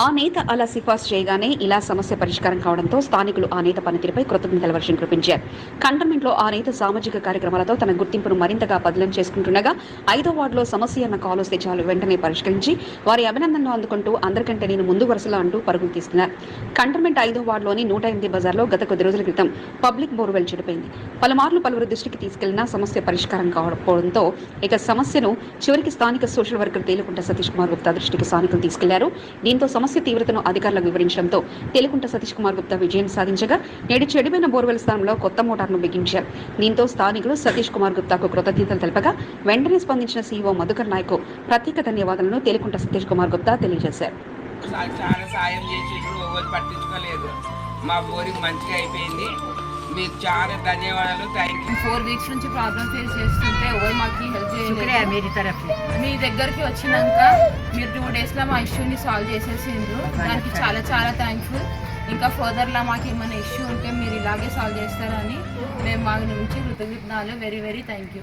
ఆ నేత అలా సిఫార్సు చేయగానే ఇలా సమస్య పరిష్కారం కావడంతో స్థానికులు ఆ నేత పనితీరుపై కృతజ్ఞతల వర్షం కురిపించారు. కంటోన్మెంట్లో ఆ నేత సామాజిక కార్యక్రమాలతో తన గుర్తింపును మరింతగా బదిలం చేసుకుంటుండగా ఐదో వార్డులో సమస్య అన్న కాల్ వస్తే చాలు వెంటనే పరిష్కరించి వారి అభినందనలు అందుకుంటూ అందరికంటే నేను ముందు వరుసలో అంటూ పరుగులు తీస్తున్నారు. కంటోన్మెంట్ ఐదో వార్డులోని నూట ఎనిమిది బజార్లో గత కొద్ది రోజుల క్రితం పబ్లిక్ బోర్వెల్ చెడిపోయింది. పలుమార్లు పలువురు దృష్టికి తీసుకెళ్ళినా సమస్య పరిష్కారం కావకపోవడంతో ఇక సమస్యను చివరికి స్థానిక సోషల్ వర్కర్ తేలుకుంట సతీష్ కుమార్ గుప్తా దృష్టికి స్థానికులు తీసుకెళ్ళారు. దీంతో సమస్య తీవ్రతను అధికారులకు వివరించడంతో తెలుగుంట సతీష్ కుమార్ గుప్తా విజయం సాధించగా నేడు చెడుమైన బోర్వెల్ స్థానంలో కొత్త మోటార్ను బిగించారు. దీంతో స్థానికులు సతీష్ కుమార్ గుప్తాకు కృతజ్ఞతలు తెలపగా వెంటనే స్పందించిన సీఈఓ మధుకర్ నాయక్ ప్రత్యేక ధన్యవాదాలను తెలుగుంట సతీష్ కుమార్ గుప్తా తెలియజేశారు. చాలా మా బోరింగ్ మంచిగా అయిపోయింది. మీకు చాలా ధన్యవాదాలు. థ్యాంక్ యూ ఫోర్ వీక్స్ నుంచి ప్రాబ్లమ్ ఫేస్ చేస్తుంటే ఎవరు మాకు హెల్ప్ చేయలేదు. మీ దగ్గరికి వచ్చినాక మీరు డేస్లో మా ఇష్యూని సాల్వ్ చేసేసిండ్రు. దానికి చాలా చాలా థ్యాంక్ఫుల్ ఇంకా ఫర్దర్లో మాకు ఏమైనా ఇష్యూ ఉంటే మీరు ఇలాగే సాల్వ్ చేస్తారని మేము మా నుంచి కృతజ్ఞతలు. Very very thank you